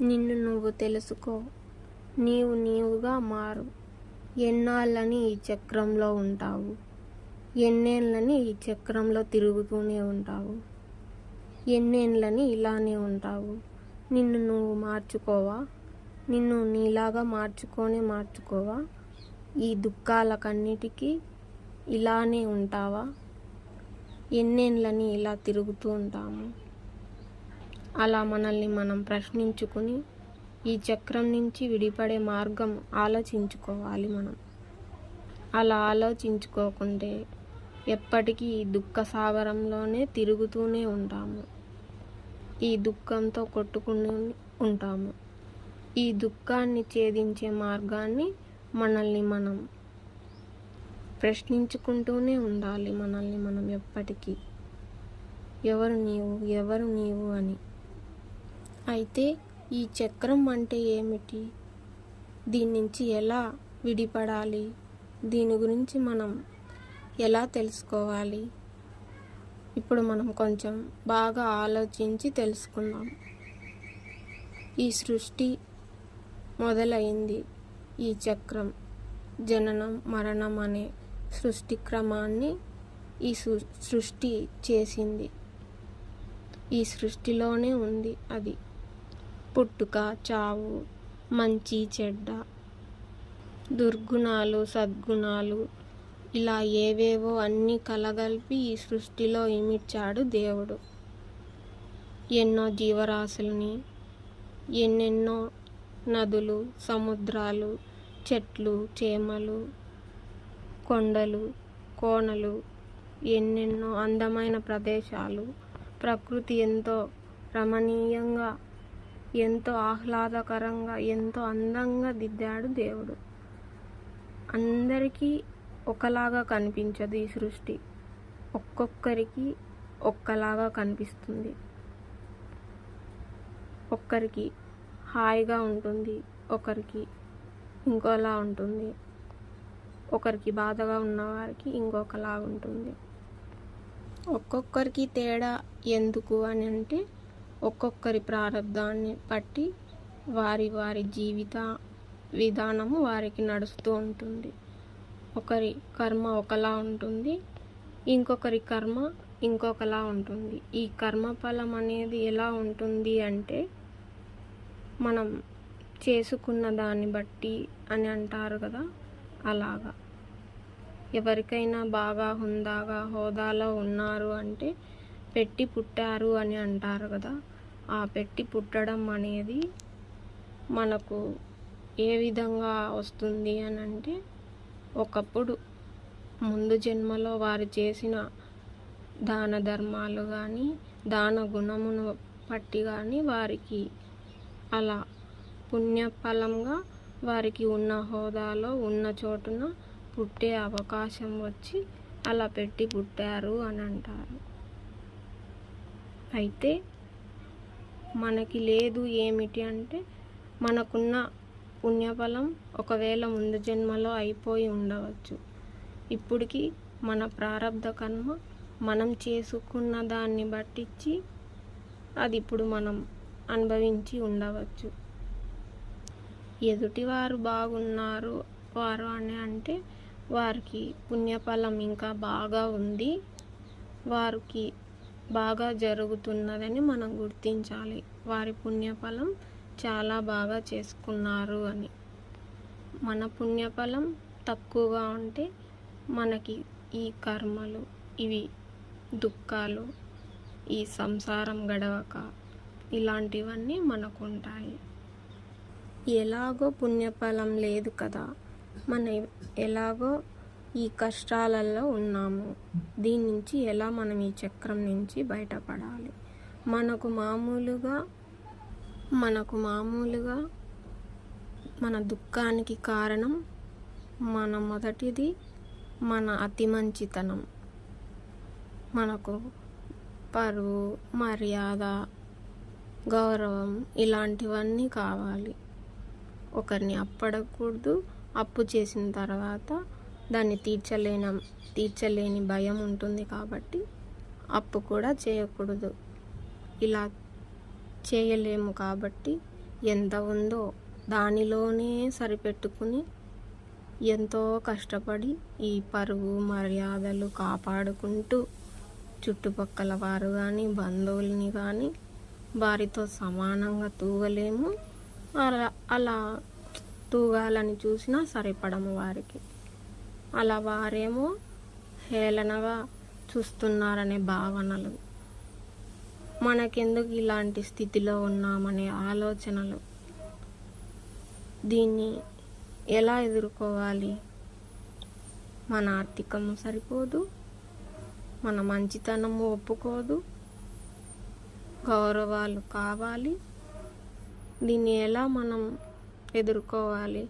నిన్ను నువ్వు తెలుసుకో. నీవు నీవుగా మారు. ఎన్నాళ్ళని ఈ చక్రంలో ఉంటావు? ఎన్నేళ్ళని ఈ చక్రంలో తిరుగుతూనే ఉంటావు? ఎన్నేళ్ళని ఇలానే ఉంటావు? నిన్ను నువ్వు మార్చుకోవా? నిన్ను నీలాగా మార్చుకొని మార్చుకోవా? ఈ దుఃఖాలకన్నిటికీ ఇలానే ఉంటావా? ఎన్నేళ్ళని ఇలా తిరుగుతూ ఉంటాము? అలా మనల్ని మనం ప్రశ్నించుకుని ఈ చక్రం నుంచి విడిపడే మార్గం ఆలోచించుకోవాలి మనం. అలా ఆలోచించుకోకుంటే ఎప్పటికీ ఈ దుఃఖ సాగరంలోనే తిరుగుతూనే ఉంటాము. ఈ దుఃఖంతో కొట్టుకుని ఉంటాము. ఈ దుఃఖాన్ని ఛేదించే మార్గాన్ని మనల్ని మనం ప్రశ్నించుకుంటూనే ఉండాలి. మనల్ని మనం ఎప్పటికీ. ఎవరు నీవు? ఎవరు నీవు అని. అయితే ఈ చక్రం అంటే ఏమిటి? దీని నుంచి ఎలా విడిపడాలి? దీని గురించి మనం ఎలా తెలుసుకోవాలి? ఇప్పుడు మనం కొంచెం బాగా ఆలోచించి తెలుసుకుందాం. ఈ సృష్టి మొదలైంది ఈ చక్రం. జననం మరణం అనే సృష్టి క్రమాన్ని ఈ సృష్టి చేసింది. ఈ సృష్టిలోనే ఉంది అది. పుట్టుక చావు మంచి చెడ్డ దుర్గుణాలు సద్గుణాలు ఇలా ఏవేవో అన్నీ కలగలిపి ఈ సృష్టిలో ఇమిడ్చాడు దేవుడు. ఎన్నో జీవరాశుల్ని ఎన్నెన్నో నదులు సముద్రాలు చెట్లు చేమలు కొండలు కోనలు ఎన్నెన్నో అందమైన ప్రదేశాలు ప్రకృతి ఎంతో రమణీయంగా ఎంతో ఆహ్లాదకరంగా ఎంతో అందంగా దిద్దాడు దేవుడు. అందరికీ ఒకలాగా కనిపించదు ఈ సృష్టి. ఒక్కొక్కరికి ఒక్కలాగా కనిపిస్తుంది. ఒక్కరికి హాయిగా ఉంటుంది ఒకరికి ఇంకోలా ఉంటుంది ఒకరికి బాధగా ఉన్నవారికి ఇంకొకలా ఉంటుంది. ఒక్కొక్కరికి తేడా ఎందుకు అని అంటే ఒక్కొక్కరి ప్రారంధాన్ని బట్టి వారి వారి జీవిత విధానము వారికి నడుస్తూ ఉంటుంది. ఒకరి కర్మ ఒకలా ఉంటుంది ఇంకొకరి కర్మ ఇంకొకలా ఉంటుంది. ఈ కర్మఫలం అనేది ఎలా ఉంటుంది అంటే మనం చేసుకున్న దాన్ని బట్టి అని అంటారు కదా అలాగా. ఎవరికైనా బాగా హుందాగా హోదాలో ఉన్నారు అంటే పెట్టి పుట్టారు అని అంటారు కదా పెట్టి పుట్టడం అనేది మనకు ఏ విధంగా వస్తుంది అని అంటే ఒకప్పుడు ముందు జన్మలో వారు చేసిన దాన ధర్మాలు కానీ దాన గుణమును పట్టి కానీ వారికి అలా పుణ్యఫలంగా వారికి ఉన్న హోదాలో ఉన్న చోటున పుట్టే అవకాశం వచ్చి అలా పెట్టి పుట్టారు అని అంటారు. అయితే మనకి లేదు ఏమిటి అంటే మనకున్న పుణ్యఫలం ఒకవేళ ముందు జన్మలో అయిపోయి ఉండవచ్చు. ఇప్పటికి మన ప్రారంధ కర్మ మనం చేసుకున్న దాన్ని బట్టించి అది ఇప్పుడు మనం అనుభవించి ఉండవచ్చు. ఎదుటివారు బాగున్నారు వారు అని అంటే వారికి పుణ్యఫలం ఇంకా బాగా ఉంది. వారికి బాగా జరుగుతున్నదని మనం గుర్తించాలి. వారి పుణ్యఫలం చాలా బాగా చేసుకున్నారు అని. మన పుణ్యఫలం తక్కువగా ఉంటే మనకి ఈ కర్మలు ఇవి దుఃఖాలు ఈ సంసారం గడవక ఇలాంటివన్నీ మనకు ఉంటాయి ఎలాగో పుణ్యఫలం లేదు కదా. మన ఎలాగో ఈ కష్టాలలో ఉన్నాము. దీని నుంచి ఎలా మనం ఈ చక్రం నుంచి బయటపడాలి? మనకు మామూలుగా మనకు మామూలుగా మన దుఃఖానికి కారణం మన మొదటిది మన అతి మంచితనం. మనకు పరువు మర్యాద గౌరవం ఇలాంటివన్నీ కావాలి. ఒకరిని అప్పడకూడదు. అప్పు చేసిన తర్వాత దాన్ని తీర్చలేన తీర్చలేని భయం ఉంటుంది కాబట్టి అప్పు కూడా చేయకూడదు. ఇలా చేయలేము కాబట్టి ఎంత ఉందో దానిలోనే సరిపెట్టుకుని ఎంతో కష్టపడి ఈ పరువు మర్యాదలు కాపాడుకుంటూ చుట్టుపక్కల వారు కానీ బంధువుల్ని కానీ వారితో సమానంగా తూగలేము. అలా అలా తూగాలని చూసినా సరిపడము వారికి. అలా వారేమో హేళనగా చూస్తున్నారనే భావనలు. మనకెందుకు ఇలాంటి స్థితిలో ఉన్నామనే ఆలోచనలు. దీన్ని ఎలా ఎదుర్కోవాలి? మన ఆర్థికము సరిపోదు. మన మంచితనము ఒప్పుకోదు. గౌరవాలు కావాలి. దీన్ని ఎలా మనం ఎదుర్కోవాలి?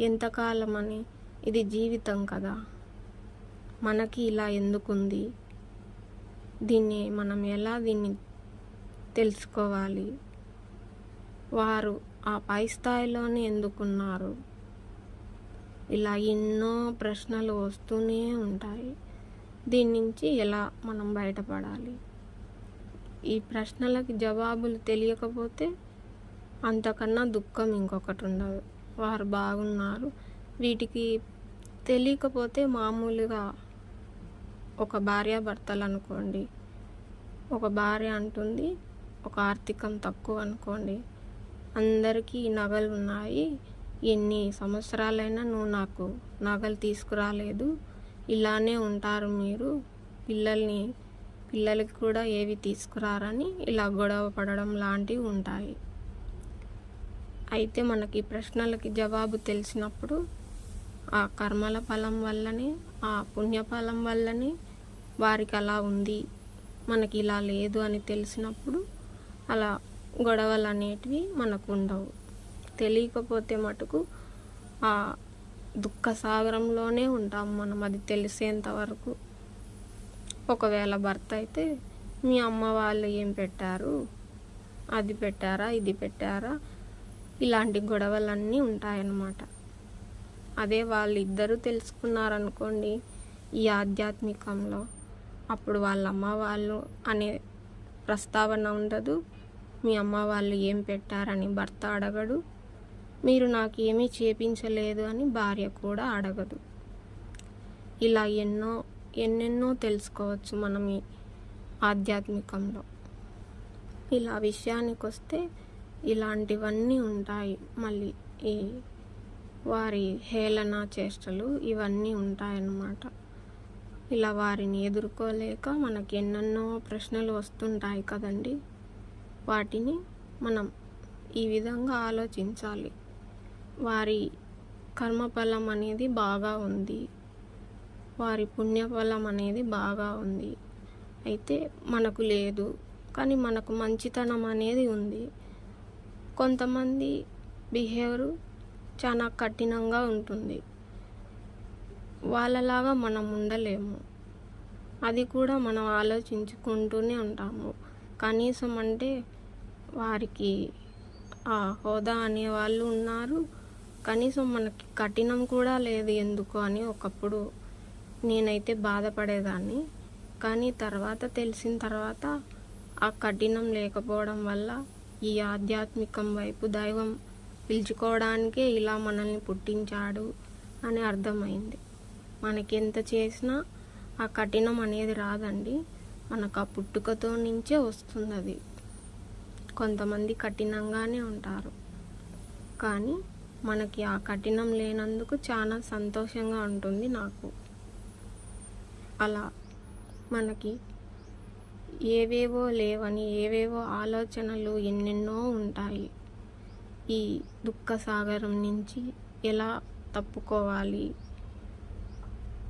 ఎంతకాలం అని ఇది జీవితం కదా. మనకి ఇలా ఎందుకుంది? దీన్ని మనం ఎలా దీన్ని తెలుసుకోవాలి? వారు ఆ పై స్థాయిలోనే ఎందుకున్నారు? ఇలా ఎన్నో ప్రశ్నలు వస్తూనే ఉంటాయి. దీని నుంచి ఎలా మనం బయటపడాలి? ఈ ప్రశ్నలకి జవాబులు తెలియకపోతే అంతకన్నా దుఃఖం ఇంకొకటి ఉండదు. వారు బాగున్నారు. వీటికి తెలియకపోతే మామూలుగా ఒక భార్య భర్తలు అనుకోండి ఒక భార్య అంటుంది ఒక ఆర్థికం తక్కువ అనుకోండి అందరికీ నగలు ఉన్నాయి ఎన్ని సంవత్సరాలైనా నువ్వు నాకు నగలు తీసుకురాలేదు ఇలానే ఉంటారు మీరు పిల్లల్ని పిల్లలకి కూడా ఏవి తీసుకురారని ఇలా గొడవ పడడం లాంటివి ఉంటాయి. అయితే మనకి ప్రశ్నలకి జవాబు తెలిసినప్పుడు ఆ కర్మల ఫలం వల్లనే ఆ పుణ్యఫలం వల్లనే వారికి అలా ఉంది. మనకి ఇలా లేదు అని తెలిసినప్పుడు అలా గొడవలు అనేటివి మనకు ఉండవు. తెలియకపోతే మటుకు ఆ దుఃఖ సాగరంలోనే ఉంటాం మనం. అది తెలిసేంత వరకు ఒకవేళ భర్త అయితే మీ అమ్మ వాళ్ళు ఏం పెట్టారు? అది పెట్టారా? ఇది పెట్టారా? ఇలాంటి గొడవలన్నీ ఉంటాయన్నమాట. అదే వాళ్ళిద్దరూ తెలుసుకున్నారనుకోండి ఈ ఆధ్యాత్మికంలో. అప్పుడు వాళ్ళ అమ్మ వాళ్ళు అనే ప్రస్తావన ఉండదు. మీ అమ్మ వాళ్ళు ఏం పెట్టారని భర్త అడగడు. మీరు నాకు ఏమీ చేపించలేదు అని భార్య కూడా అడగదు. ఇలా ఎన్నో ఎన్నెన్నో తెలుసుకోవచ్చు మనం ఈ ఆధ్యాత్మికంలో. ఇలా విషయానికి వస్తే ఇలాంటివన్నీ ఉంటాయి మళ్ళీ ఈ వారి హేళన చేష్టలు ఇవన్నీ ఉంటాయన్నమాట. ఇలా వారిని ఎదుర్కోలేక మనకి ఎన్నెన్నో ప్రశ్నలు వస్తుంటాయి కదండి. వాటిని మనం ఈ విధంగా ఆలోచించాలి. వారి కర్మఫలం అనేది బాగా ఉంది. వారి పుణ్యఫలం అనేది బాగా ఉంది. అయితే మనకు లేదు కానీ మనకు మంచితనం అనేది ఉంది. కొంతమంది బిహేవియర్ చాలా కఠినంగా ఉంటుంది. వాళ్ళలాగా మనం ఉండలేము. అది కూడా మనం ఆలోచించుకుంటూనే ఉంటాము. కనీసం అంటే వారికి ఆ హోదా అనే వాళ్ళు ఉన్నారు. కనీసం మనకి కఠినం కూడా లేదు ఎందుకు అని ఒకప్పుడు నేనైతే బాధపడేదాన్ని. కానీ తర్వాత తెలిసిన తర్వాత ఆ కఠినం లేకపోవడం వల్ల ఈ ఆధ్యాత్మికం వైపు దైవం పిలుచుకోవడానికే ఇలా మనల్ని పుట్టించాడు అని అర్థమైంది. మనకి ఎంత చేసినా ఆ కఠినం అనేది రాదండి. మనకు ఆ పుట్టుకతో నుంచే వస్తుంది అది కొంతమంది కఠినంగానే ఉంటారు. కానీ మనకి ఆ కఠినం లేనందుకు చాలా సంతోషంగా ఉంటుంది నాకు. అలా మనకి ఏవేవో లేవని ఏవేవో ఆలోచనలు ఎన్నెన్నో ఉంటాయి. ఈ దుఃఖ సాగరం నుంచి ఎలా తప్పుకోవాలి?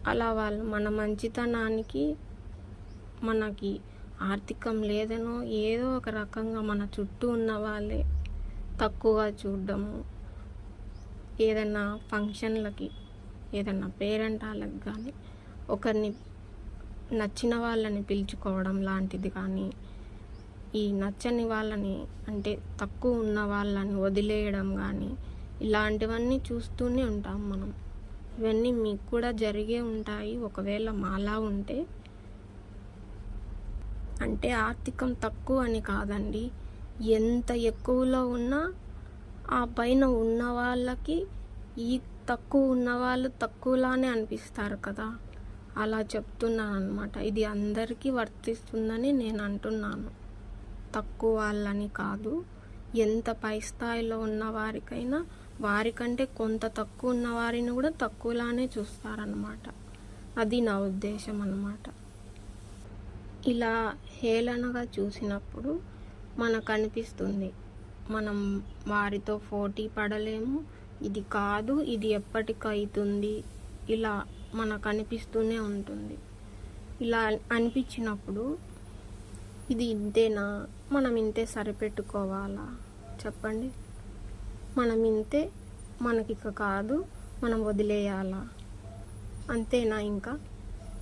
అలా వాళ్ళు మన మంచితనానికి మనకి ఆర్థికం లేదనో ఏదో ఒక రకంగా మన చుట్టూ ఉన్న వాళ్ళే తక్కువగా చూడడము. ఏదైనా ఫంక్షన్లకి ఏదైనా పేరెంటాలకు కానీ ఒకరిని నచ్చిన వాళ్ళని పిలుచుకోవడం లాంటిది కానీ ఈ నచ్చని వాళ్ళని అంటే తక్కువ ఉన్న వాళ్ళని వదిలేయడం కానీ ఇలాంటివన్నీ చూస్తూనే ఉంటాం మనం. ఇవన్నీ మీకు కూడా జరిగే ఉంటాయి. ఒకవేళ మాలా ఉంటే అంటే ఆర్థికం తక్కువ అని కాదండి. ఎంత ఎక్కువలో ఉన్నా ఆ పైన ఉన్న వాళ్ళకి ఈ తక్కువ ఉన్న వాళ్ళు తక్కువలానే అనిపిస్తారు కదా. అలా చెప్తున్నాను అనమాట ఇది అందరికీ వర్తిస్తుందని నేను అంటున్నాను. తక్కువ వాళ్ళని కాదు. ఎంత పై స్థాయిలో ఉన్న వారికైనా వారికంటే కొంత తక్కువ ఉన్న వారిని కూడా తక్కువలానే చూస్తారనమాట అది నా ఉద్దేశం అన్నమాట. ఇలా హేళనగా చూసినప్పుడు మనకు అనిపిస్తుంది మనం వారితో పోటీ పడలేము ఇది కాదు ఇది ఎప్పటికవుతుంది ఇలా మనకు అనిపిస్తూనే ఉంటుంది. ఇలా అనిపించినప్పుడు ఇది ఇంతేనా? మనం ఇంతే సరిపెట్టుకోవాలా? చెప్పండి. మనం ఇంతే మనకిక కాదు మనం వదిలేయాలా? అంతేనా ఇంకా?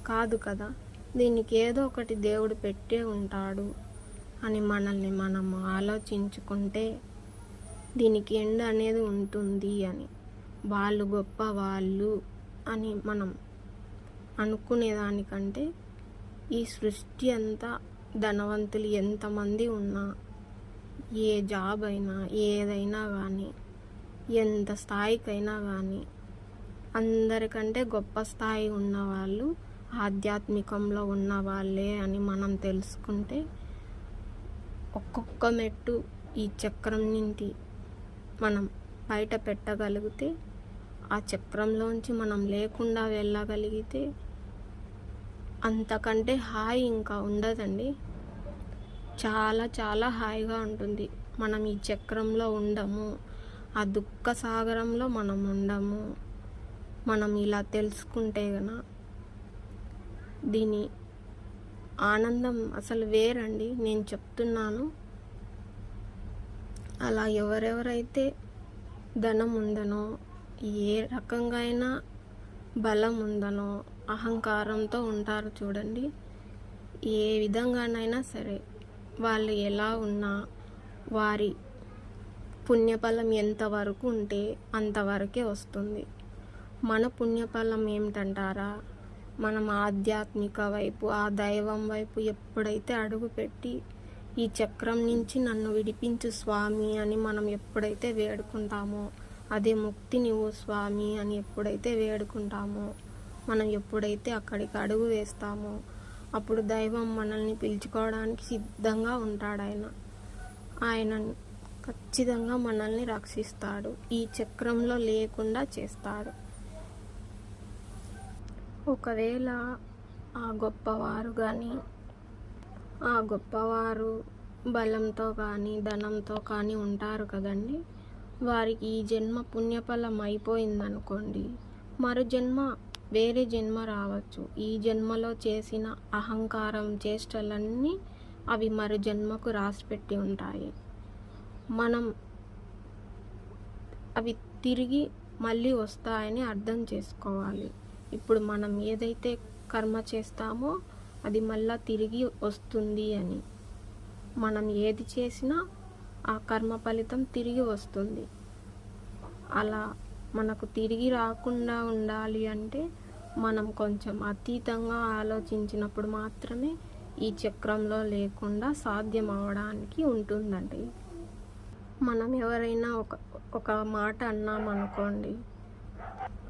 కాదు కదా. దీనికి ఏదో ఒకటి దేవుడు పెట్టే ఉంటాడు అని మనల్ని మనం ఆలోచించుకుంటే దీనికి ఎండ్ అనేది ఉంటుంది అని. వాళ్ళు గొప్ప వాళ్ళు అని మనం అనుకునేదానికంటే ఈ సృష్టి అంతా ధనవంతులు ఎంతమంది ఉన్నా ఏ జాబ్ అయినా ఏదైనా కానీ ఎంత స్థాయికైనా కానీ అందరికంటే గొప్ప స్థాయి ఉన్నవాళ్ళు ఆధ్యాత్మికంలో ఉన్న వాళ్ళే అని మనం తెలుసుకుంటే ఒక్కొక్క మెట్టు ఈ చక్రం నుండి మనం బయట పెట్టగలిగితే ఆ చక్రంలోంచి మనం లేకుండా వెళ్ళగలిగితే అంతకంటే హాయి ఇంకా ఉండదండి. చాలా చాలా హాయిగా ఉంటుంది. మనం ఈ చక్రంలో ఉండము. ఆ దుఃఖ సాగరంలో మనం ఉండము. మనం ఇలా తెలుసుకుంటే గన దీని ఆనందం అసలు వేరండి. నేను చెప్తున్నాను. అలా ఎవరెవరైతే ధనం ఉందనో ఏ రకంగా అయినా బలం ఉందనో అహంకారంతో ఉంటారు చూడండి. ఏ విధంగానైనా సరే వాళ్ళు ఎలా ఉన్నా వారి పుణ్యఫలం ఎంతవరకు ఉంటే అంతవరకే వస్తుంది. మన పుణ్యఫలం ఏమిటంటారా? మనం ఆధ్యాత్మిక వైపు ఆ దైవం వైపు ఎప్పుడైతే అడుగుపెట్టి ఈ చక్రం నుంచి నన్ను విడిపించు స్వామి అని మనం ఎప్పుడైతే వేడుకుంటామో అదే ముక్తి నువ్వు స్వామి అని ఎప్పుడైతే వేడుకుంటామో మనం ఎప్పుడైతే అక్కడికి అడుగు వేస్తామో అప్పుడు దైవం మనల్ని పిలుచుకోవడానికి సిద్ధంగా ఉంటాడు ఆయన. ఆయన ఖచ్చితంగా మనల్ని రక్షిస్తాడు. ఈ చక్రంలో లేకుండా చేస్తాడు. ఒకవేళ ఆ గొప్పవారు కానీ ఆ గొప్పవారు బలంతో కానీ ధనంతో కానీ ఉంటారు కదండి. వారికి ఈ జన్మ పుణ్యఫలం అయిపోయిందనుకోండి. మరు జన్మ వేరే జన్మ రావచ్చు. ఈ జన్మలో చేసిన అహంకారం చేష్టలన్నీ అవి మరు జన్మకు రాసిపెట్టి ఉంటాయి. మనం అవి తిరిగి మళ్ళీ వస్తాయని అర్థం చేసుకోవాలి. ఇప్పుడు మనం ఏదైతే కర్మ చేస్తామో అది మళ్ళా తిరిగి వస్తుంది అని. మనం ఏది చేసినా ఆ కర్మ ఫలితం తిరిగి వస్తుంది. అలా మనకు తిరిగి రాకుండా ఉండాలి అంటే మనం కొంచెం అతీతంగా ఆలోచించినప్పుడు మాత్రమే ఈ చక్రంలో లేకుండా సాధ్యం అవడానికి ఉంటుందండి. మనం ఎవరైనా ఒక ఒక మాట అన్నామనుకోండి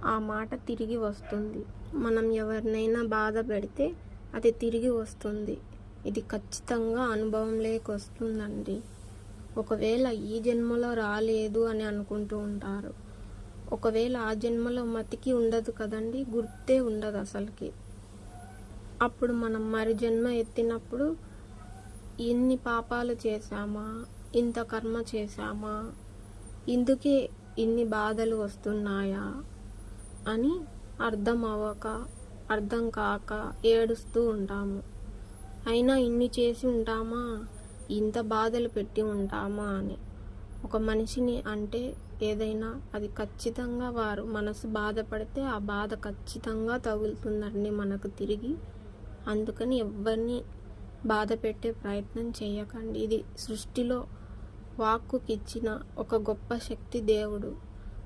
ఆ మాట తిరిగి వస్తుంది. మనం ఎవరినైనా బాధ పెడితే అది తిరిగి వస్తుంది. ఇది ఖచ్చితంగా అనుభవం వస్తుందండి. ఒకవేళ ఈ జన్మలో రాలేదు అని అనుకుంటూ ఉంటారు. ఒకవేళ ఆ జన్మలో మతికి ఉండదు కదండి గుర్తే ఉండదు అసలుకి. అప్పుడు మనం మరి జన్మ ఎత్తినప్పుడు ఎన్ని పాపాలు చేశామా ఇంత కర్మ చేశామా ఇందుకే ఇన్ని బాధలు వస్తున్నాయా అని అర్థం అవ్వక అర్థం కాక ఏడుస్తూ ఉంటాము. అయినా ఇన్ని చేసి ఉంటామా ఇంత బాధలు పెట్టి ఉంటామా అని. ఒక మనిషిని అంటే ఏదైనా అది ఖచ్చితంగా వారు మనసు బాధపడితే ఆ బాధ ఖచ్చితంగా తగులుతుందండి మనకు తిరిగి. అందుకని ఎవరిని బాధ పెట్టే ప్రయత్నం చేయకండి. ఇది సృష్టిలో వాక్కుకిచ్చిన ఒక గొప్ప శక్తి దేవుడు.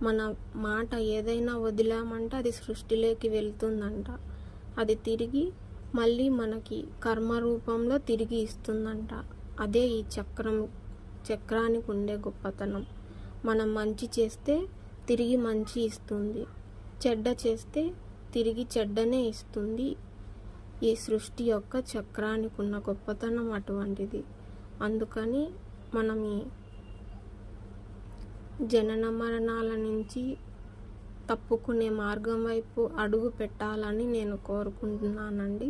మన మాట ఏదైనా వదిలామంటే అది సృష్టిలోకి వెళ్తుందంట. అది తిరిగి మళ్ళీ మనకి కర్మ రూపంలో తిరిగి ఇస్తుందంట. అదే ఈ చక్రం చక్రానికి ఉండే గొప్పతనం. మనం మంచి చేస్తే తిరిగి మంచి ఇస్తుంది. చెడ్డ చేస్తే తిరిగి చెడ్డనే ఇస్తుంది. ఈ సృష్టి యొక్క చక్రానికి ఉన్న గొప్పతనం అటువంటిది. అందుకని మనం ఈ జనన మరణాల నుంచి తప్పుకునే మార్గం వైపు అడుగు పెట్టాలని నేను కోరుకుంటున్నానండి.